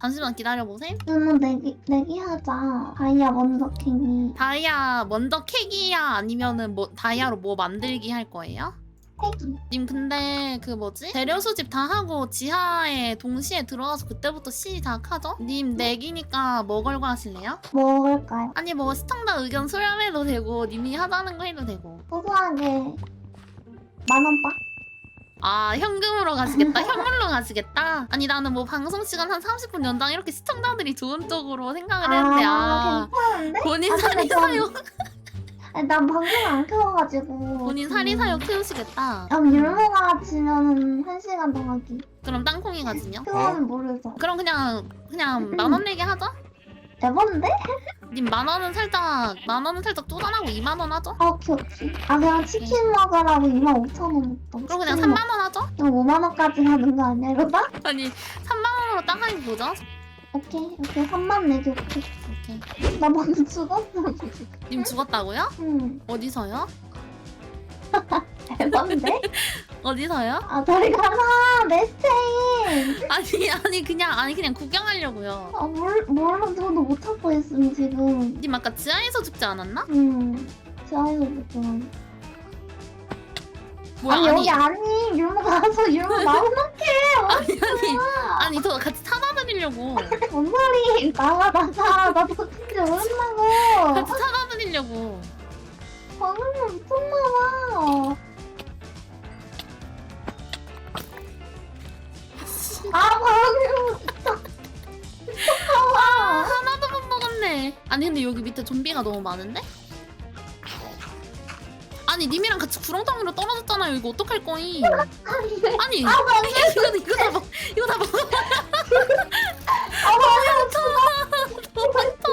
잠시만 기다려보세요. 그러면 내기 내기 하자. 다이아 먼저 킹이. 다이아 먼저 캐기야 아니면은 뭐 다이아로 뭐 만들기 할 거예요? 패기. 님 근데 그 뭐지? 재료 수집 다 하고 지하에 동시에 들어가서 그때부터 시작하죠? 님 내기니까 뭐 걸고 하실래요? 먹을까요? 아니 뭐 시청자 의견 수렴해도 되고 님이 하자는 거 해도 되고 소소하게 만원 빠? 아 현금으로 가시겠다? 현물로 가시겠다? 아니 나는 뭐 방송 시간 한 30분 연장 이렇게 시청자들이 좋은 쪽으로 생각을 했는데 아 괜찮은데? 본인 아, 근데 사리 좀- 사욕 아니, 난 방송 안 켜가지고. 본인 사리 사욕 키우시겠다 그럼 율무가 지면은 한 시간 더 하기. 그럼 땅콩이가 지냐? 그거는 모르죠. 그럼 그냥 그냥 만원 내기 하자 대본데? 님 만 원은 살짝 만 원은 살짝 쪼잔하고 2만 원 하죠? 아, 오케이, 오케이. 아, 그냥 치킨 먹으라고 2만 5천 원 했다. 그럼 그냥 3만 원 하죠? 그럼 5만 원까지 하는 거 아니야, 이러다? 아니 3만 원으로 땅 하기 보자 오케이, 오케이. 3만 내기, 오케이. 오케이 나 방금 죽었어. 님 죽었다고요? 응. 어디서요? 대박인데? 어디서요? 아, 저리 가라! 내 스테인! 아니 아니 그냥 아니 그냥 구경하려고요 아, 뭘, 뭘로 저도 못 찾고 있음, 지금. 님 아까 지하에서 죽지 않았나? 응. 자유 부분. 뭐야 아니, 아니 여기 아니, 율무 가서 율무 나오면 아니 아니 아니 저 같이 찾아다니려고 뭔 소리? 나가, 나가. 나도 근데 모른다고. 같이 찾아다니려고 방금 미쳤나봐. 아, 아 하나도 못 먹었네 아니 근데 여기 밑에 좀비가 너무 많은데? 아니 님이랑 같이 구렁텅이로 떨어졌잖아요 이거 어떡할 거임 안돼. 아니 아, 방금 이거 이거 다 먹, 이거 다 먹어 아, 방금 도망쳐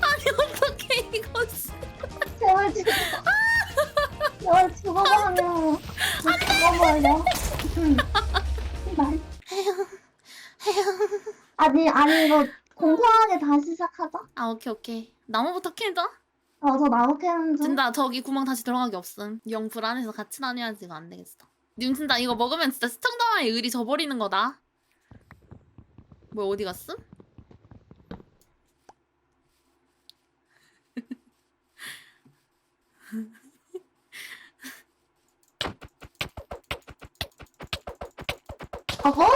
아니 어떡해 이거 씨. 제발 죽어. 제발 죽어버려. 죽어버려. 응. 아니, 아니, 이거 공평하게 다시 시작하자. 아 오케이 오케이 나무부터 캐자 어, 저 나무 캐는 중. 진짜 저기 구멍 다시 들어가기 없음 영 불안해서 같이 다녀야지 이거 안 되겠어 님 진짜 이거 먹으면 진짜 시청자와의 의리 져버리는 거다 뭐야 어디 갔음? 아, 뭐야,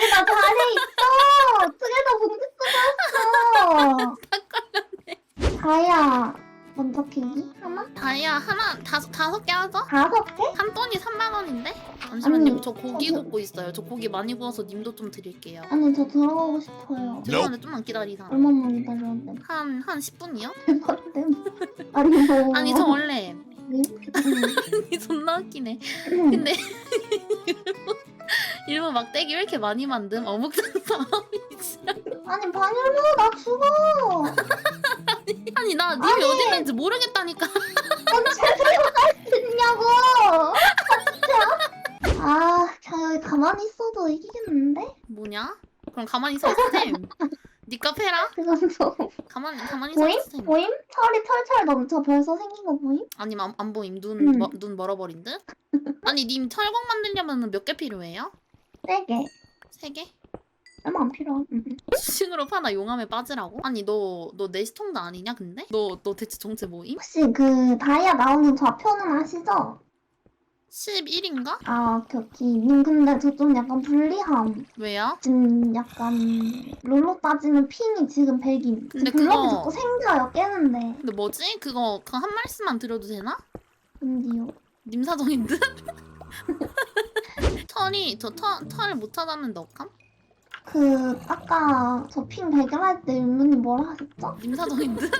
아니, 나 자리에 있어. 어떻게다 봉지 뜯었어. 다이아, 먼저 캐기? 하나? 다이아 하나 다섯 다섯 개 하죠? 다섯 개? 한 돈이 3만 원인데? 잠시만요 아니, 저 고기 어, 굽고 있어요 저 고기 많이 구워서 님도 좀 드릴게요 아니, 저 들어가고 싶어요. 죄송한데 좀만 기다리자 얼마만 기다렸는데. 한, 한 10분이요? 대박인데. 아니, 뭐. 아니 저 원래 응? 아니 존나 웃기네 근데 일본 막대기 왜 이렇게 많이 만듦? 어묵탕 사람이 진짜 아니, 반열로 나 죽어. 아니 나 님이 아니. 어디 있는지 모르겠다니까 언제 들어갈 수 있냐고. 진짜. 아, 저 여기 가만히 있어도 이기겠는데? 뭐냐? 그럼 가만히 서 있으셈 니 카페라? 그건 좀. 가만히 가만히 서 보임? 있으셈 보임? 털이 철철 넘쳐 벌써 생긴 거 보임? 아니 안, 안 보임 눈, 응. 멀- 눈 멀어버린 듯? 아니 님 철곡 만들려면 몇 개 필요해요? 네 개. 세 개? 얼마 안 필요함. 응. 수식으로 파나 용암에 빠지라고? 아니 너 너 내 시청자 아니냐 근데? 너 너 대체 정체 뭐임? 혹시 그 다이아 나오는 좌표는 아시죠? 11인가? 아, 오케이, 오케이. 님 근데 저 좀 약간 불리함. 왜요? 지금 약간 롤로 따지면 핑이 지금 100임. 근데 블럭이 그거- 자꾸 생겨요, 깨는데. 근데 뭐지? 그거 그한 말씀만 드려도 되나? 근데요. 님 사정인 듯? 털이 저털 털못 찾았는데 어감? 그 아까 저핑 발견할 때 윤무님 뭐라 하셨죠? 님 사정인 듯?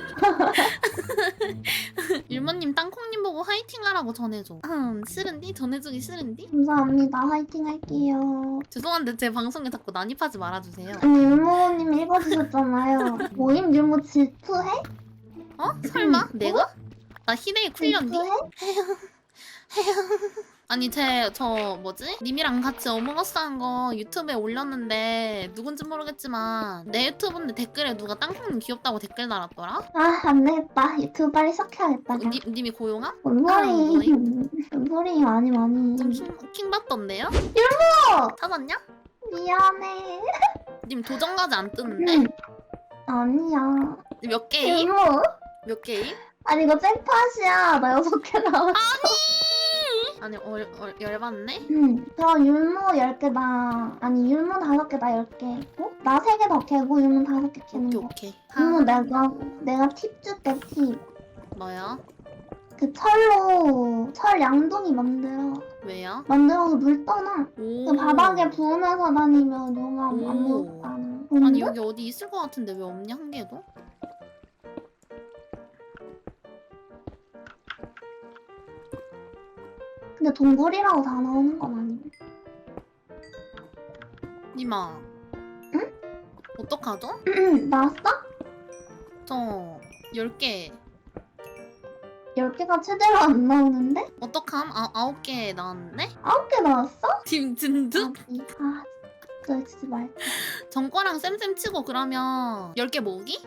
일모님 땅콩님 보고 화이팅 하라고 전해줘. 음, 싫은디? 전해주기 싫은디? 감사합니다. 화이팅 할게요. 죄송한데 제 방송에 자꾸 난입하지 말아주세요. 아니 윤무님 읽어주셨잖아요. 모임 윤무 질투해? 어? 설마? 내가? 나 희대의 쿨련디? 질투해? 아니 제 저 뭐지? 님이랑 같이 어몽어스 한 거 유튜브에 올렸는데 누군지 모르겠지만 내 유튜브인데 댓글에 누가 땅콩님 귀엽다고 댓글 달았더라? 아 안 되겠다. 유튜브 빨리 시작해야겠다. 니, 님이 고용함? 뭔 아, 소리? 뭔 소리 많이 많이. 좀 킹, 킹 받던데요? 율무! 찾았냐? 미안해. 님 도전까지 안 뜨는데? 응. 아니야. 몇 게임? 율무. 몇 게임? 아니 이거 잭팟이야. 나 여섯 개 나왔어. 아니 얼, 얼, 열받네? 응. 그럼 율무 10개다. 아니 율무 5개 나 10개 있고 나 3개 더 캐고 율무 5개 캐는 오케이 거. 오케이 율무 내가 내가 팁 줄게 팁. 뭐야? 그 철로 철 양동이 만들어. 왜요? 만들어서 물 떠나. 오그 바닥에 부으면서 다니면 용암 오. 안 무섭잖아. 아니 근데? 여기 어디 있을 것 같은데 왜 없냐 한 개도? 근데 동굴이라고 다 나오는 건 아니네. 니마 응? 어떡하죠? 나왔어? 저 10개 10개가 최대로 안 나오는데? 어떡함? 아, 9개 나왔네? 9개 나왔어? 팀 든든? 아비. 아, 진짜 치지 말자. 전과랑 쌤쌤 치고 그러면 10개 모으기?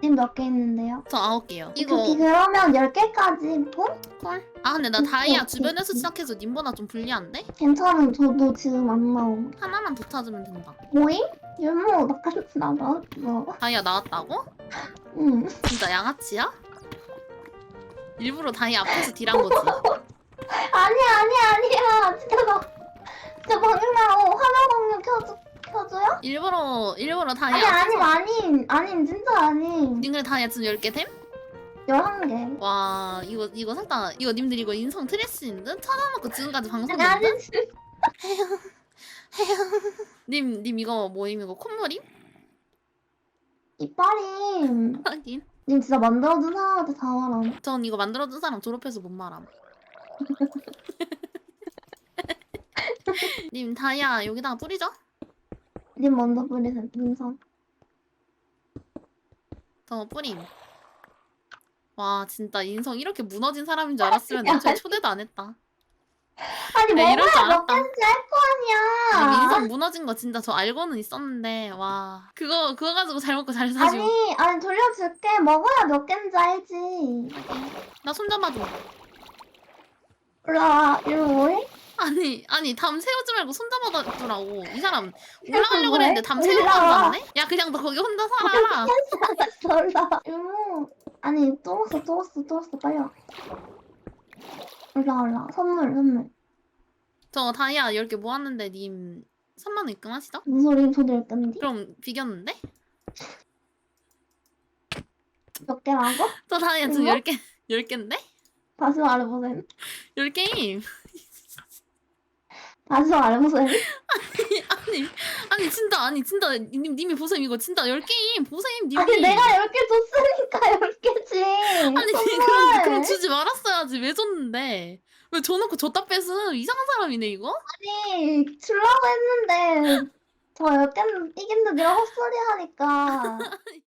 지금 몇 개 있는데요? 저 9개요 이거 이거 그러면 10개까지 뭐? 콜? 아 근데 나 음, 다이아 음, 주변에서 음. 시작해서 님보다 좀 불리한데? 괜찮음. 저도 지금 안 나옴. 하나만 더 찾으면 된다 뭐임? 율무 나까지 나 나왔어. 다이아 나왔다고? 응. 진짜 양아치야? 일부러 다이아 앞에서 딜한 거지 아니야, 아니야, 아니야. 일부러 일부러 다이아 아니, 아니, 앞에서 아니. 아니, 진짜 아니. 님들 다이아 지금 10개 됨? 11개. 와 이거 이거 살짝 이거 님들 이거 인성 트레스인 듯? 찾아놓고 지금까지 방송 아니, 된 아니, 듯? 님, 님 이거 뭐임 이거 콧물임? 이빨임. 하긴 님 진짜 만들어준 사람한테 다 말함. 전 이거 만들어준 사람 졸업해서 못 말함 님 다이아 여기다가 뿌리죠? 님 먼저 뿌리세요, 민선. 저 뿌림 와 진짜 인성 이렇게 무너진 사람인 줄 알았으면 애초에 초대도 안 했다 아니, 네, 이럴 줄 먹어야 몇 알았다. 개인지 알거 아니, 아니야. 인성 무너진 거 진짜 저 알고는 있었는데 와 그거 그거 가지고 잘 먹고 잘 사시고 아니, 아니, 돌려줄게. 먹어야 몇 개인지 알지. 나 손잡아줘 올라와, 이거 뭐해? 아니 아니 담 세우지 말고 손잡아주라고 이 사람 올라가려고 뭐해? 그랬는데 담 세우고 올라와. 앉았네? 야 그냥 너 거기 혼자 살아라 알았어, 올라와. 이모. 아니, 또 왔어, 또 왔어, 또 왔어. 빨리 와. 올라와, 올라와. 선물, 선물. 저 다이아 10개 모았는데 님 3만원 입금하시죠? 무슨 소리 소리를 끈디? 그럼 비겼는데? 몇 개라고? 저 다이아 지금 이거? 10개 10개인데? 다시 말해보세요. 10게임 다시 말해보세요. 아니 아니 진짜 아니 진짜 님, 님이 보셈 이거 진짜 10게임 보셈 님이 아니, 내가 10개 줬으니까 10개지. 아니 그럼, 그럼 주지 말았어야지 왜 줬는데 왜 줘놓고 줬다 뺏은 이상한 사람이네 이거? 아니, 주려고 했는데, 저 10개는 이긴데 내가 헛소리 하니까.